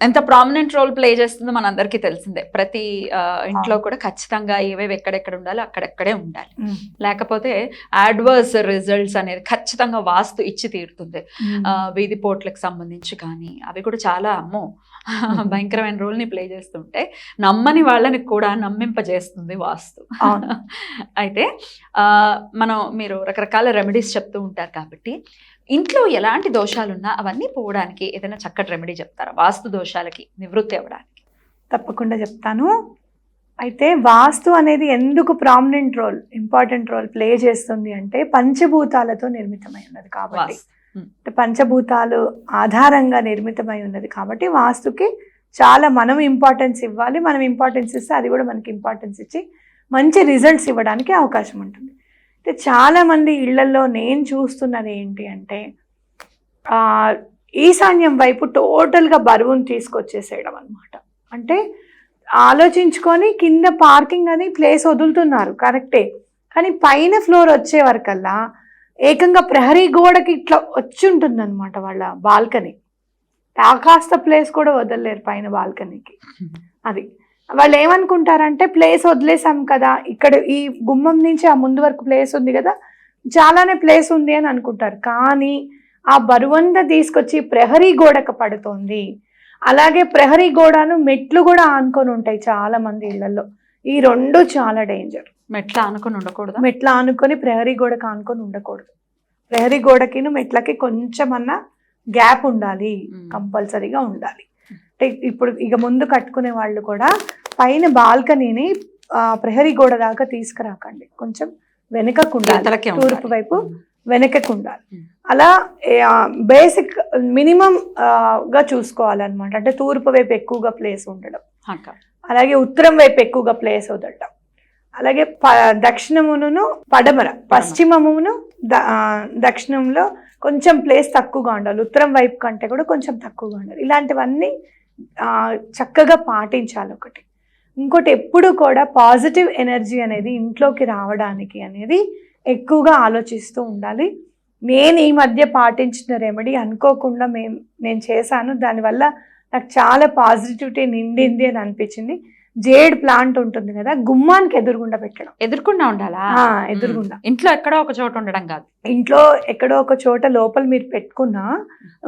ఎంత prominent role play చేస్తుందో మనందరికీ తెలిసిందే. ప్రతి ఇంట్లో కూడా ఖచ్చితంగా ఏవేవి ఎక్కడెక్కడ ఉండాలో అక్కడెక్కడే ఉండాలి. లేకపోతే అడ్వర్స్ రిజల్ట్స్ అనేది ఖచ్చితంగా వాస్తు ఇచ్చి తీరుతుంది. వీధి పోట్లకు సంబంధించి కానీ అవి కూడా చాలా అమ్మో భయంకరమైన రోల్ని ప్లే చేస్తుంటే నమ్మని వాళ్ళని కూడా నమ్మింపజేస్తుంది వాస్తు. అయితే మనం మీరు రకరకాల రెమెడీస్ చెప్తూ ఉంటారు కాబట్టి ఇంట్లో ఎలాంటి దోషాలున్నా అవన్నీ పోవడానికి ఏదైనా చక్కటి రెమెడీ చెప్తారా? వాస్తు దోషాలకి నివృత్తి అవ్వడానికి. తప్పకుండా చెప్తాను. అయితే వాస్తు అనేది ఎందుకు prominent role important role play చేస్తుంది అంటే పంచభూతాలతో నిర్మితమై ఉన్నది కాబట్టి. అంటే పంచభూతాలు ఆధారంగా నిర్మితమై ఉన్నది కాబట్టి వాస్తుకి చాలా మనం ఇంపార్టెన్స్ ఇవ్వాలి మనం ఇంపార్టెన్స్ ఇస్తే అది కూడా మనకి ఇంపార్టెన్స్ ఇచ్చి మంచి రిజల్ట్స్ ఇవ్వడానికి అవకాశం ఉంటుంది. అయితే చాలామంది ఇళ్ళలో నేను చూస్తున్నది ఏంటి అంటే ఈశాన్యం వైపు టోటల్గా బరువును తీసుకొచ్చేసేయడం అనమాట అంటే ఆలోచించుకొని కింద పార్కింగ్ అని ప్లేస్ వదులుతున్నారు కరెక్టే. కానీ పైన ఫ్లోర్ వచ్చే వరకల్లా ఏకంగా ప్రహరీ గోడకి ఇట్లా వచ్చి ఉంటుంది అనమాట వాళ్ళ బాల్కనీ. కాస్త ప్లేస్ కూడా వదలలేరు పైన బాల్కనీకి. అది. వాళ్ళు ఏమనుకుంటారంటే ప్లేస్ వదిలేసాం కదా ఇక్కడ ఈ గుమ్మం నుంచి ఆ ముందు వరకు ప్లేస్ ఉంది కదా చాలానే ప్లేస్ ఉంది అని అనుకుంటారు. కానీ ఆ బరువంతా తీసుకొచ్చి ప్రహరీ గోడకు పడుతోంది. అలాగే ప్రహరీ గోడను మెట్లు కూడా ఆనుకొని ఉంటాయి చాలా మంది ఇళ్ళలో ఈ రెండు చాలా డేంజర్. మెట్ల అనుకుని ఉండకూడదు? మెట్ల ఆనుకొని ప్రహరీ గోడకు ఆనుకొని ఉండకూడదు. ప్రహరీ గోడకిను మెట్లకి కొంచెం అన్నా గ్యాప్ ఉండాలి. కంపల్సరీగా ఉండాలి. అంటే ఇప్పుడు ఇక ముందు కట్టుకునే వాళ్ళు కూడా పైన బాల్కనీని ప్రహరీ గోడ దాకా తీసుకురాకండి. కొంచెం వెనుకకు ఉండాలి ఇవతలకే ఉండాలి. తూర్పు వైపు ఉమ్. వెనకకు ఉండాలి ఉమ్. అలా బేసిక్ మినిమం గా చూసుకోవాలన్నమాట. అంటే తూర్పు వైపు ఎక్కువగా ప్లేస్ ఉండడం. అలాగే ఉత్తరం వైపు ఎక్కువగా ప్లేస్ వదలడం అలాగే దక్షిణమును పడమర పశ్చిమమును దక్షిణంలో కొంచెం ప్లేస్ తక్కువగా ఉండాలి. ఉత్తరం వైపు కంటే కూడా కొంచెం తక్కువగా ఉండాలి. ఇలాంటివన్నీ చక్కగా పాటించాలి ఒకటి. ఇంకోటి ఎప్పుడు కూడా పాజిటివ్ ఎనర్జీ అనేది ఇంట్లోకి రావడానికి అనేది ఎక్కువగా ఆలోచిస్తూ ఉండాలి. నేను ఈ మధ్య పాటించిన రెమెడీ అనుకోకుండా మేము నేను చేశాను. దానివల్ల నాకు చాలా పాజిటివిటీ నిండింది అని అనిపించింది. జేడ్ ప్లాంట్ ఉంటుంది కదా గుమ్మానికి ఎదురుగుండా పెట్టడం. ఎదుర్కొండా ఉండాలా? ఎదురుగుండా. ఇంట్లో ఎక్కడో ఒక చోట ఉండడం కాదు. ఇంట్లో ఎక్కడో ఒక చోట లోపల మీరు పెట్టుకున్నా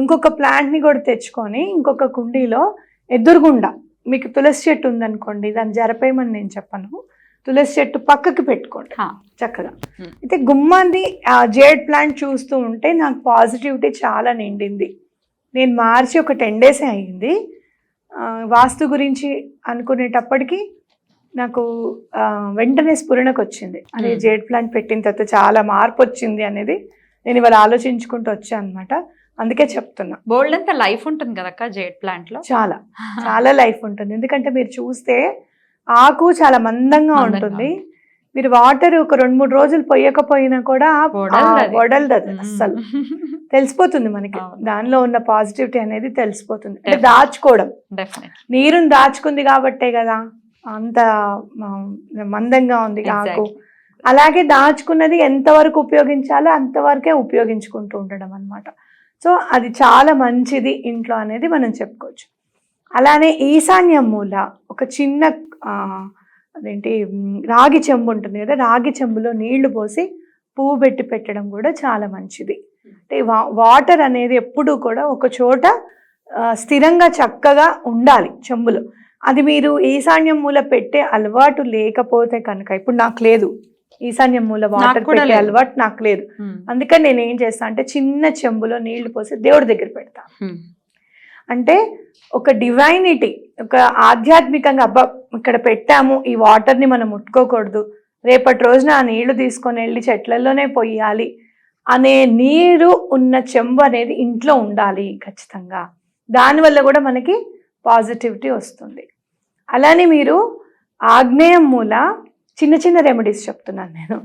ఇంకొక plant ని కూడా తెచ్చుకొని ఇంకొక కుండీలో ఎదురుగుండా. మీకు తులసి చెట్టు ఉందనుకోండి దాన్ని జరపేయమని నేను చెప్పను. తులసి చెట్టు పక్కకి పెట్టుకోండి. చక్కగా. అయితే గుమ్మాన్ని ఆ జేడ్ ప్లాంట్ చూస్తూ ఉంటే నాకు పాజిటివిటీ చాలా నిండింది. నేను మార్చి ఒక టెన్ డేసే అయ్యింది వాస్తు గురించి అనుకునేటప్పటికి నాకు వెంటనే స్ఫురణకు వచ్చింది అదే. జేడ్ ప్లాంట్ పెట్టిన తర్వాత చాలా మార్పు వచ్చింది అనేది నేను ఇవాళ ఆలోచించుకుంటూ వచ్చాను అనమాట అందుకే చెప్తున్నా. బోల్డ్ అంతా లైఫ్ ఉంటుంది కదక్క జేడ్ ప్లాంట్లో చాలా. చాలా లైఫ్ ఉంటుంది. ఎందుకంటే మీరు చూస్తే ఆకు చాలా మందంగా ఉంటుంది. మీరు వాటర్ ఒక రెండు మూడు రోజులు పోయకపోయినా కూడా వడలదు అది. అస్సలు. తెలిసిపోతుంది మనకి. దానిలో ఉన్న పాజిటివిటీ అనేది తెలిసిపోతుంది. అంటే. దాచుకోవడం. నీరుని దాచుకుంది కాబట్టే కదా అంత మందంగా ఉంది ఆకు. అలాగే దాచుకున్నది ఎంతవరకు ఉపయోగించాలో అంతవరకే ఉపయోగించుకుంటూ ఉండడం అన్నమాట. సో అది చాలా మంచిది ఇంట్లో అనేది మనం చెప్పుకోవచ్చు. అలానే ఈశాన్యం మూల ఒక చిన్న ఆ, అదేంటి రాగి చెంబు ఉంటుంది కదా రాగి చెంబులో నీళ్ళు పోసి పువ్వు పెట్టి పెట్టడం కూడా చాలా మంచిది. అంటే వాటర్ అనేది ఎప్పుడూ కూడా ఒక చోట స్థిరంగా చక్కగా ఉండాలి చెంబులో. అది మీరు ఈశాన్యం మూల పెట్టే అలవాటు లేకపోతే కనుక ఇప్పుడు నాకు లేదు. ఈశాన్యం మూల వాటర్ కూడా పెట్టే. అలవాటు నాకు లేదు. అందుకని నేను ఏం చేస్తా అంటే చిన్న చెంబులో నీళ్ళు పోసి దేవుడి దగ్గర పెడతా. అంటే ఒక డివైనిటీ ఒక ఆధ్యాత్మికంగా అబ్బా ఇక్కడ పెట్టాము ఈ వాటర్ని మనం ముట్టుకోకూడదు. రేపటి రోజున ఆ నీళ్ళు తీసుకొని వెళ్ళి చెట్లలోనే పొయ్యాలి అనే నీరు ఉన్న చెంబు అనేది ఇంట్లో ఉండాలి ఖచ్చితంగా. దానివల్ల కూడా మనకి పాజిటివిటీ వస్తుంది. అలానే మీరు ఆగ్నేయం మూల చిన్న చిన్న రెమెడీస్ చెప్తున్నాను నేను.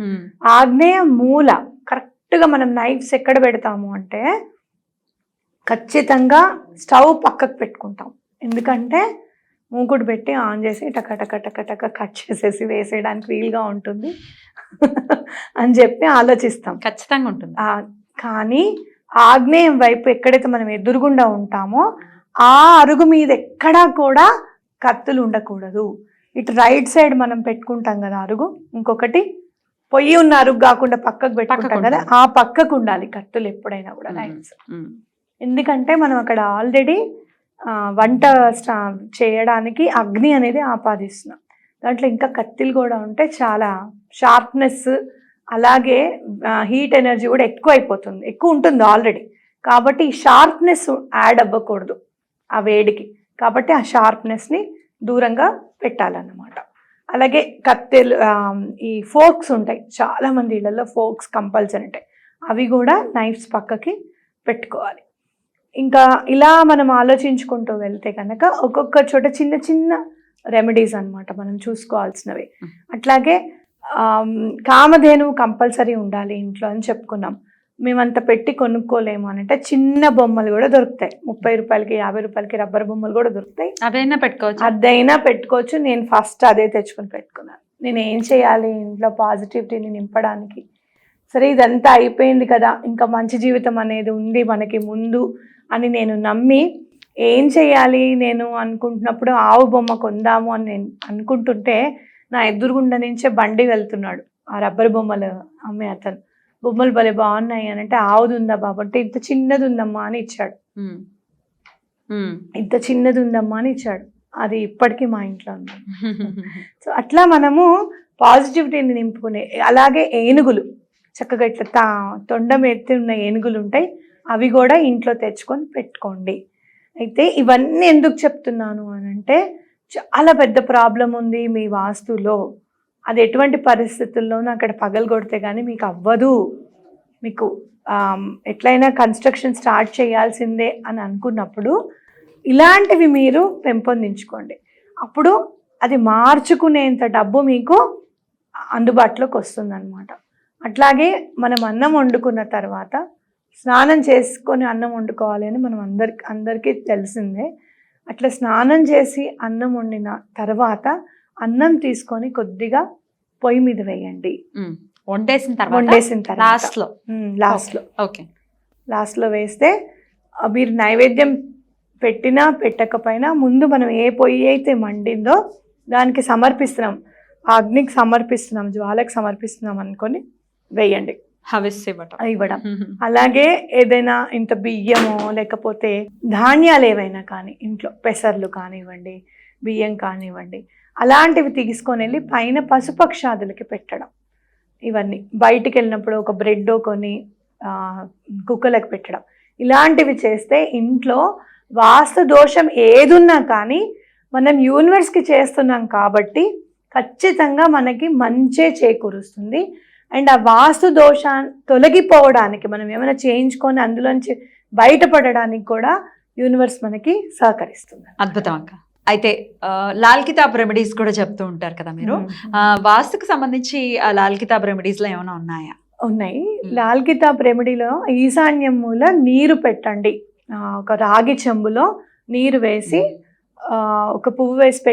ఆగ్నేయ మూల కరెక్ట్గా మనం నైఫ్స్ ఎక్కడ పెడతాము అంటే ఖచ్చితంగా స్టవ్ పక్కకు పెట్టుకుంటాం. ఎందుకంటే మూకుడు పెట్టి ఆన్ చేసి టక టక టక టక కట్ చేసేసి వేసేయడానికి వీలుగా ఉంటుంది అని చెప్పి ఆలోచిస్తాం. ఖచ్చితంగా ఉంటుంది. కానీ ఆగ్నేయం వైపు ఎక్కడైతే మనం ఎదురుగుండా ఉంటామో ఆ అరుగు మీద ఎక్కడా కూడా కత్తులు ఉండకూడదు. ఇటు రైట్ సైడ్ మనం పెట్టుకుంటాం కదా అరుగు ఇంకొకటి పొయ్యి ఉన్న అరుగు కాకుండా పక్కకు పెట్టుకుంటాం కదా. ఆ పక్కకు ఉండాలి కత్తులు ఎప్పుడైనా కూడా. ఉమ్, ఎందుకంటే మనం అక్కడ ఆల్రెడీ వంట స్టా చేయడానికి అగ్ని అనేది ఆపాదిస్తున్నాం. దాంట్లో ఇంకా కత్తిలు కూడా ఉంటే చాలా షార్ప్నెస్ అలాగే హీట్ ఎనర్జీ కూడా ఎక్కువ అయిపోతుంది ఎక్కువ ఉంటుంది ఆల్రెడీ కాబట్టి ఈ షార్ప్నెస్ యాడ్ అవ్వకూడదు ఆ వేడికి. కాబట్టి ఆ షార్ప్నెస్ని దూరంగా పెట్టాలన్నమాట. అలాగే కత్తెలు ఈ ఫోక్స్ ఉంటాయి. చాలా మంది ఇళ్ళల్లో ఫోక్స్ కంపల్సరీ ఉంటాయి. అవి కూడా నైఫ్స్ పక్కకి పెట్టుకోవాలి. ఇంకా ఇలా మనం ఆలోచించుకుంటూ వెళ్తే కనుక ఒక్కొక్క చోట చిన్న చిన్న రెమెడీస్ అన్నమాట మనం చూసుకోవాల్సినవి. అట్లాగే ఆమ్, కామధేనువు కంపల్సరీ ఉండాలి ఇంట్లో అని చెప్పుకున్నాం. మేమంత పెట్టి కొనుక్కోలేము అని అంటే చిన్న బొమ్మలు కూడా దొరుకుతాయి. ముప్పై రూపాయలకి యాభై రూపాయలకి రబ్బర్ బొమ్మలు కూడా దొరుకుతాయి. అవైనా పెట్టుకోవచ్చు. అదైనా పెట్టుకోవచ్చు. నేను ఫస్ట్ అదే తెచ్చుకొని పెట్టుకున్నాను. నేను ఏం చేయాలి? ఇంట్లో పాజిటివిటీని నింపడానికి సరే ఇదంతా అయిపోయింది కదా ఇంకా మంచి జీవితం అనేది ఉంది మనకి ముందు అని నేను నమ్మి ఏం చేయాలి నేను అనుకుంటున్నప్పుడు ఆవు బొమ్మ కొందాము అని నేను అనుకుంటుంటే నా ఎదురుగుండా నుంచే బండి వెళ్తున్నాడు ఆ రబ్బర్ బొమ్మలు. అమ్మే అతను బొమ్మలు భలే బాగున్నాయి అని అంటే ఆవుది ఉందా బాబు అంటే ఇంత చిన్నది ఉందమ్మా అని ఇచ్చాడు. ఇంత చిన్నది ఉందమ్మా అని ఇచ్చాడు. అది ఇప్పటికీ మా ఇంట్లో ఉంది. సో అట్లా మనము పాజిటివిటీని నింపుకునే అలాగే ఏనుగులు. చక్కగా ఇట్లా తా తొండమెత్తి ఉన్న ఏనుగులు ఉంటాయి అవి కూడా ఇంట్లో తెచ్చుకొని పెట్టుకోండి. అయితే ఇవన్నీ ఎందుకు చెప్తున్నాను అని అంటే చాలా పెద్ద ప్రాబ్లం ఉంది మీ వాస్తులో. అది ఎటువంటి పరిస్థితుల్లోనూ అక్కడ పగలు కొడితే కానీ మీకు అవ్వదు. మీకు ఎట్లయినా కన్స్ట్రక్షన్ స్టార్ట్ చేయాల్సిందే అని అనుకున్నప్పుడు ఇలాంటివి మీరు పెంపొందించుకోండి. అప్పుడు అది మార్చుకునేంత డబ్బు మీకు అందుబాటులోకి వస్తుందన్నమాట. అట్లాగే మనం అన్నం వండుకున్న తర్వాత స్నానం చేసుకొని అన్నం వండుకోవాలి అని మనం అందరికి అందరికీ తెలిసిందే. అట్లా స్నానం చేసి అన్నం వండిన తర్వాత అన్నం తీసుకొని కొద్దిగా పొయ్యి మీద వేయండి. వండేసిన తర్వాత? వండేసిన తర్వాత. లాస్ట్లో లాస్ట్లో ఓకే లాస్ట్లో వేస్తే మీరు నైవేద్యం పెట్టినా పెట్టకపోయినా ముందు మనం ఏ పొయ్యి అయితే మండిందో దానికి సమర్పిస్తున్నాం. అగ్నికి సమర్పిస్తున్నాం జ్వాలకు సమర్పిస్తున్నాం అనుకొని వేయండి. హవిస్ ఇవ్వటం ఇవ్వడం. అలాగే ఏదైనా ఇంత బియ్యమో లేకపోతే ధాన్యాలు ఏవైనా కానీ ఇంట్లో పెసర్లు కానివ్వండి బియ్యం కానివ్వండి అలాంటివి తీసుకొని వెళ్ళి పైన పశుపక్షాదులకి పెట్టడం. ఇవన్నీ బయటికి వెళ్ళినప్పుడు ఒక బ్రెడ్ కొని కుక్కలకు పెట్టడం. ఇలాంటివి చేస్తే ఇంట్లో వాస్తు దోషం ఏదున్నా కానీ మనం యూనివర్స్కి చేస్తున్నాం కాబట్టి ఖచ్చితంగా మనకి మంచే చేకూరుస్తుంది. అండ్ ఆ వాస్తు దోషా తొలగిపోవడానికి మనం ఏమైనా చేయించుకొని అందులోంచి బయటపడడానికి కూడా యూనివర్స్ మనకి సహకరిస్తుంది. అద్భుతం అక్క. అయితే లాల్ కితాబ్ రెమెడీస్ కూడా చెప్తూ ఉంటారు కదా మీరు. వాస్తుకు సంబంధించి ఆ లాల్ కితాబ్ రెమెడీస్లో ఏమైనా ఉన్నాయా? ఉన్నాయి. లాల్ కితాబ్ రెమెడీలో ఈశాన్యం మూల నీరు పెట్టండి. ఒక రాగి చెంబులో నీరు వేసి ఒక పువ్వు వేసి పెట్టి